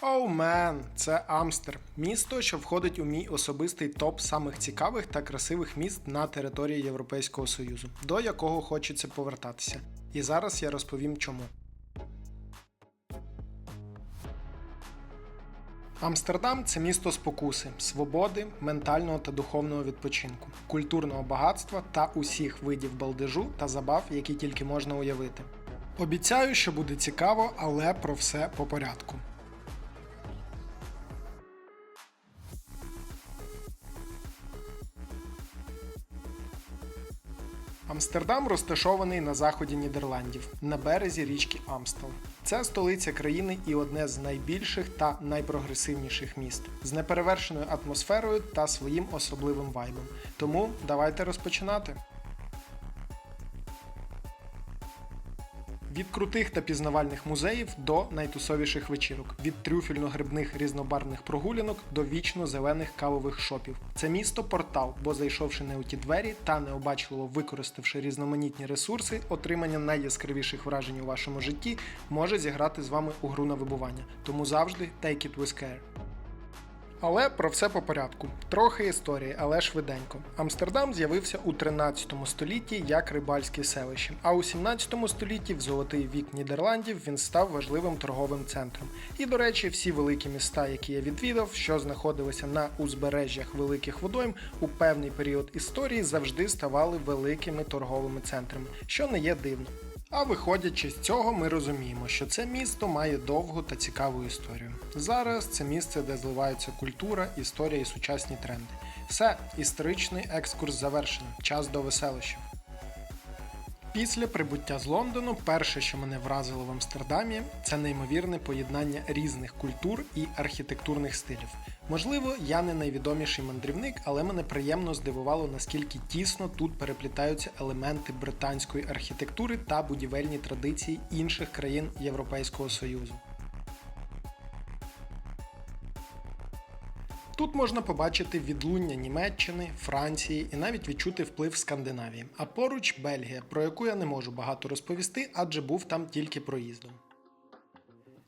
Оу мен, це Амстер, місто, що входить у мій особистий топ самих цікавих та красивих міст на території Європейського Союзу, до якого хочеться повертатися. І зараз я розповім чому. Амстердам це місто спокуси, свободи, ментального та духовного відпочинку, культурного багатства та усіх видів балдежу та забав, які тільки можна уявити. Обіцяю, що буде цікаво, але про все по порядку. Амстердам розташований на заході Нідерландів на березі річки Амстел. Це столиця країни і одне з найбільших та найпрогресивніших міст з неперевершеною атмосферою та своїм особливим вайбом. Тому давайте розпочинати. Від крутих та пізнавальних музеїв до найтусовіших вечірок, від трюфельно-грибних різнобарвних прогулянок до вічно зелених кавових шопів. Це місто портал, бо зайшовши не у ті двері та необачливо використавши різноманітні ресурси, отримання найяскравіших вражень у вашому житті може зіграти з вами у гру на вибування. Тому завжди take it with care. Але про все по порядку. Трохи історії, але швиденько. Амстердам з'явився у 13 столітті як рибальське селище, а у 17 столітті, в золотий вік Нідерландів, він став важливим торговим центром. І, до речі, всі великі міста, які я відвідав, що знаходилися на узбережжях великих водойм, у певний період історії завжди ставали великими торговими центрами, що не є дивно. А виходячи з цього, ми розуміємо, що це місто має довгу та цікаву історію. Зараз це місце, де зливаються культура, історія і сучасні тренди. Все, історичний екскурс завершено. Час до веселищів. Після прибуття з Лондону, перше, що мене вразило в Амстердамі, це неймовірне поєднання різних культур і архітектурних стилів. Можливо, я не найвідоміший мандрівник, але мене приємно здивувало, наскільки тісно тут переплітаються елементи британської архітектури та будівельні традиції інших країн Європейського Союзу. Тут можна побачити відлуння Німеччини, Франції і навіть відчути вплив Скандинавії. А поруч Бельгія, про яку я не можу багато розповісти, адже був там тільки проїздом.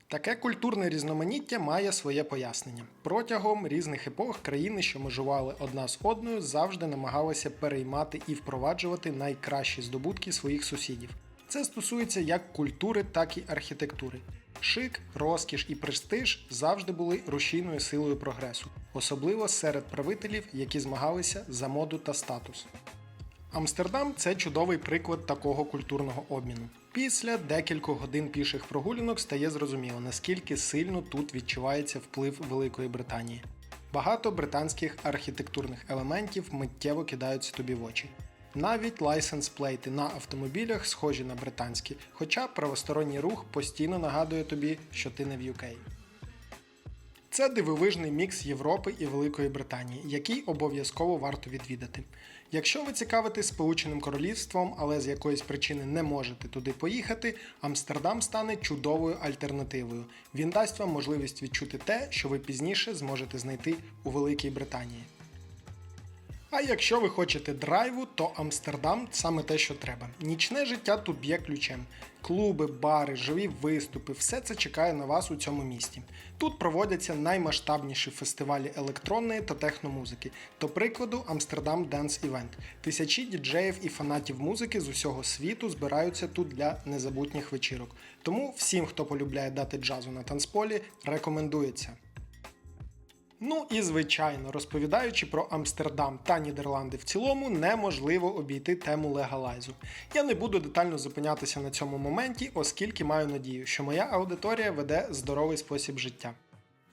Таке культурне різноманіття має своє пояснення. Протягом різних епох країни, що межували одна з одною, завжди намагалися переймати і впроваджувати найкращі здобутки своїх сусідів. Це стосується як культури, так і архітектури. Шик, розкіш і престиж завжди були рушійною силою прогресу, особливо серед правителів, які змагалися за моду та статус. Амстердам це чудовий приклад такого культурного обміну. Після декількох годин піших прогулянок стає зрозуміло, наскільки сильно тут відчувається вплив Великої Британії. Багато британських архітектурних елементів миттєво кидаються тобі в очі. Навіть лайсенс плейти на автомобілях схожі на британські, хоча правосторонній рух постійно нагадує тобі, що ти не в UK. Це дивовижний мікс Європи і Великої Британії, який обов'язково варто відвідати. Якщо ви цікавитесь Сполученим Королівством, але з якоїсь причини не можете туди поїхати, Амстердам стане чудовою альтернативою. Він дасть вам можливість відчути те, що ви пізніше зможете знайти у Великій Британії. А якщо ви хочете драйву, то Амстердам саме те, що треба. Нічне життя тут б'є ключем. Клуби, бари, живі виступи, все це чекає на вас у цьому місті. Тут проводяться наймасштабніші фестивалі електронної та техномузики. До прикладу, Амстердам Dance Event. Тисячі діджеїв і фанатів музики з усього світу збираються тут для незабутніх вечірок. Тому всім, хто полюбляє дати джазу на танцполі, рекомендується. Ну і звичайно, розповідаючи про Амстердам та Нідерланди в цілому, неможливо обійти тему легалайзу. Я не буду детально зупинятися на цьому моменті, оскільки маю надію, що моя аудиторія веде здоровий спосіб життя.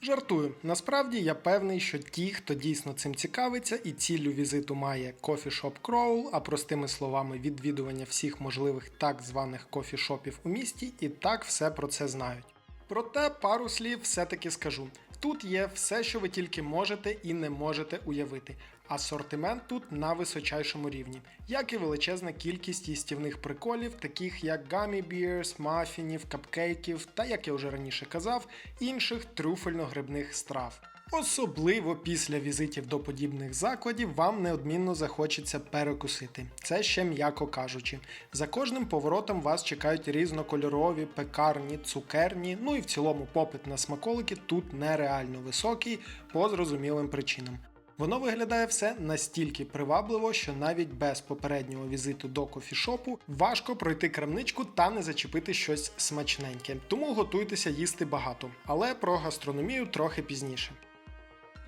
Жартую, насправді я певний, що ті, хто дійсно цим цікавиться і ціллю візиту має кофішоп Кроул, а простими словами відвідування всіх можливих так званих кофішопів у місті, і так все про це знають. Проте пару слів все-таки скажу. Тут є все, що ви тільки можете і не можете уявити. Асортимент тут на височайшому рівні, як і величезна кількість їстівних приколів, таких як gummy bears, мафінів, капкейків та, як я вже раніше казав, інших трюфельно-грибних страв. Особливо після візитів до подібних закладів вам неодмінно захочеться перекусити. Це ще м'яко кажучи. За кожним поворотом вас чекають різнокольорові, пекарні, цукерні, ну і в цілому попит на смаколики тут нереально високий по зрозумілим причинам. Воно виглядає все настільки привабливо, що навіть без попереднього візиту до кофішопу важко пройти крамничку та не зачепити щось смачненьке. Тому готуйтеся їсти багато, але про гастрономію трохи пізніше.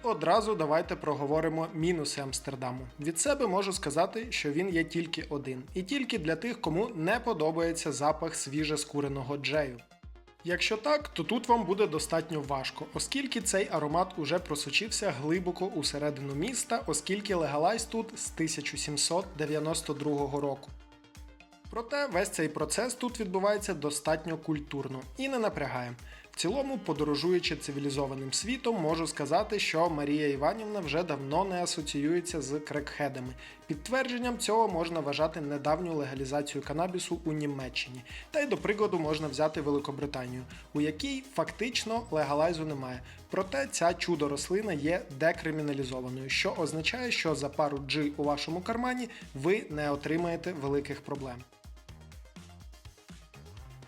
Одразу давайте проговоримо мінуси Амстердаму. Від себе можу сказати, що він є тільки один, і тільки для тих, кому не подобається запах свіже скуреного джею. Якщо так, то тут вам буде достатньо важко, оскільки цей аромат уже просочився глибоко усередину міста, оскільки легалайз тут з 1792 року. Проте весь цей процес тут відбувається достатньо культурно і не напрягає. В цілому, подорожуючи цивілізованим світом, можу сказати, що Марія Іванівна вже давно не асоціюється з крекхедами. Підтвердженням цього можна вважати недавню легалізацію канабісу у Німеччині. Та й до прикладу можна взяти Великобританію, у якій фактично легалайзу немає. Проте ця чудо рослина є декриміналізованою, що означає, що за пару G у вашому кармані ви не отримаєте великих проблем.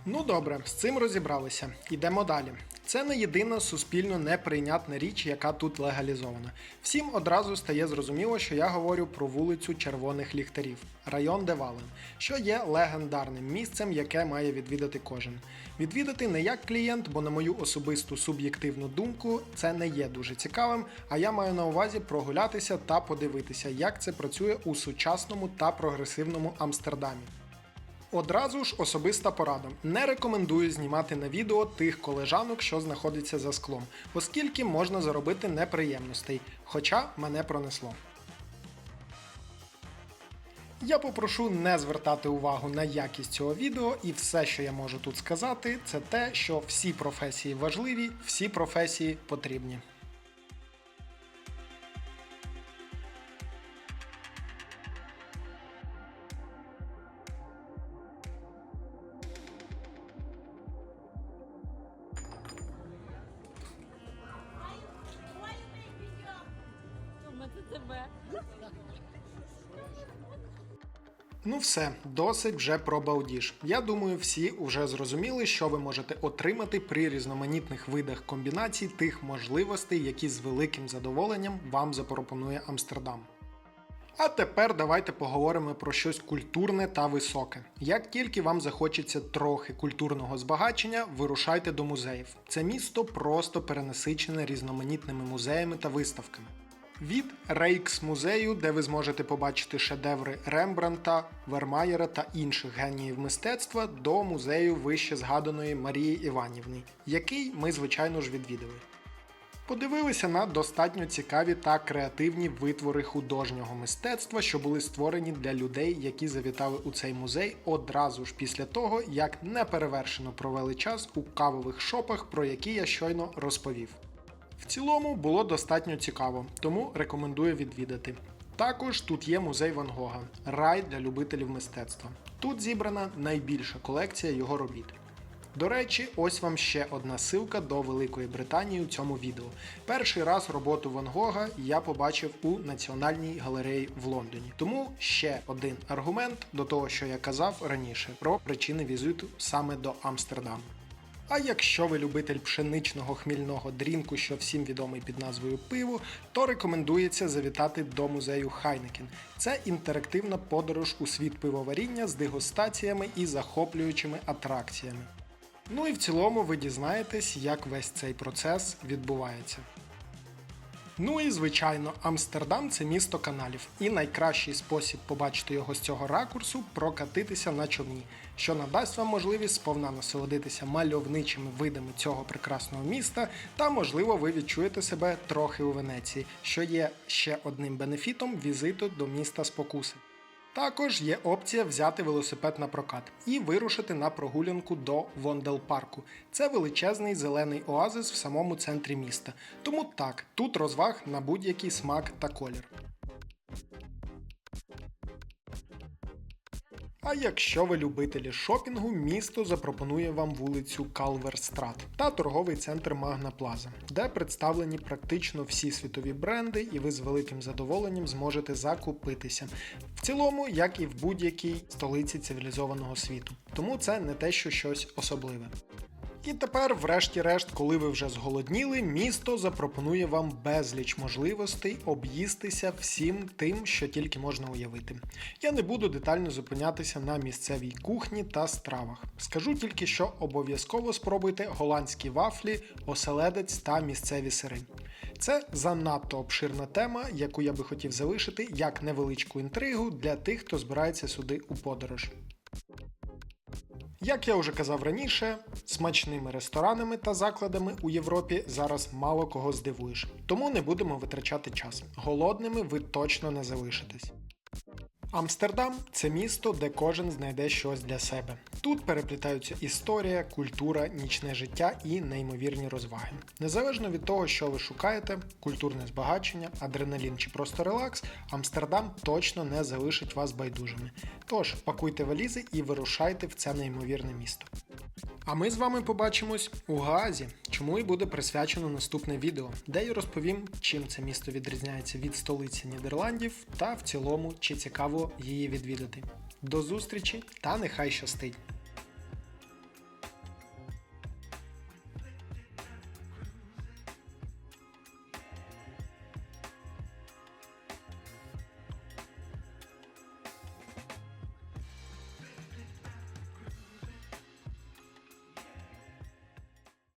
Ну добре, з цим розібралися. Йдемо далі. Це не єдина суспільно неприйнятна річ, яка тут легалізована. Всім одразу стає зрозуміло, що я говорю про вулицю Червоних ліхтарів, район Девален, що є легендарним місцем, яке має відвідати кожен. Відвідати не як клієнт, бо на мою особисту суб'єктивну думку це не є дуже цікавим. А я маю на увазі прогулятися та подивитися, як це працює у сучасному та прогресивному Амстердамі. Одразу ж особиста порада. Не рекомендую знімати на відео тих колежанок, що знаходяться за склом, оскільки можна заробити неприємностей, хоча мене пронесло. Я попрошу не звертати увагу на якість цього відео, і все, що я можу тут сказати, це те, що всі професії важливі, всі професії потрібні. Ну все, досить вже про балдіж. Я думаю, всі вже зрозуміли, що ви можете отримати при різноманітних видах комбінацій тих можливостей, які з великим задоволенням вам запропонує Амстердам. А тепер давайте поговоримо про щось культурне та високе. Як тільки вам захочеться трохи культурного збагачення, вирушайте до музеїв. Це місто просто перенасичене різноманітними музеями та виставками. Від Рейкс музею, де ви зможете побачити шедеври Рембранта, Вермаєра та інших геніїв мистецтва, до музею вище згаданої Марії Іванівни, який ми, звичайно ж, відвідали. Подивилися на достатньо цікаві та креативні витвори художнього мистецтва, що були створені для людей, які завітали у цей музей одразу ж після того, як неперевершено провели час у кавових шопах, про які я щойно розповів. В цілому було достатньо цікаво, тому рекомендую відвідати. Також тут є музей Ван Гога, рай для любителів мистецтва. Тут зібрана найбільша колекція його робіт. До речі, ось вам ще одна силка до Великої Британії у цьому відео. Перший раз роботу Ван Гога я побачив у Національній галереї в Лондоні. Тому ще один аргумент до того, що я казав раніше про причини візиту саме до Амстердаму. А якщо ви любитель пшеничного хмільного дрінку, що всім відомий під назвою пиво, то рекомендується завітати до музею Хайнекен. Це інтерактивна подорож у світ пивоваріння з дегустаціями і захоплюючими атракціями. Ну і в цілому ви дізнаєтесь, як весь цей процес відбувається. Ну і звичайно, Амстердам це місто каналів, і найкращий спосіб побачити його з цього ракурсу прокатитися на човні, що надасть вам можливість сповна насолодитися мальовничими видами цього прекрасного міста, та можливо ви відчуєте себе трохи у Венеції, що є ще одним бенефітом візиту до міста спокуси. Також є опція взяти велосипед на прокат і вирушити на прогулянку до Вондел парку. Це величезний зелений оазис в самому центрі міста. Тому так, тут розваг на будь-який смак та колір. А якщо ви любителі шопінгу, місто запропонує вам вулицю Калверстрат та торговий центр Магна Плаза, де представлені практично всі світові бренди, і ви з великим задоволенням зможете закупитися. В цілому, як і в будь-якій столиці цивілізованого світу. Тому це не те, що щось особливе. І тепер, врешті-решт, коли ви вже зголодніли, місто запропонує вам безліч можливостей об'їстися всім тим, що тільки можна уявити. Я не буду детально зупинятися на місцевій кухні та стравах. Скажу тільки, що обов'язково спробуйте голландські вафлі, оселедець та місцеві сири. Це занадто обширна тема, яку я би хотів залишити як невеличку інтригу для тих, хто збирається сюди у подорож. Як я вже казав раніше, смачними ресторанами та закладами у Європі зараз мало кого здивуєш, тому не будемо витрачати час. Голодними ви точно не залишитесь. Амстердам це місто, де кожен знайде щось для себе. Тут переплітаються історія, культура, нічне життя і неймовірні розваги. Незалежно від того, що ви шукаєте, культурне збагачення, адреналін чи просто релакс, Амстердам точно не залишить вас байдужими. Тож пакуйте валізи і вирушайте в це неймовірне місто. А ми з вами побачимось у Гаазі, чому і буде присвячено наступне відео, де я розповім, чим це місто відрізняється від столиці Нідерландів та в цілому, чи цікаво її відвідати. До зустрічі та нехай щастить!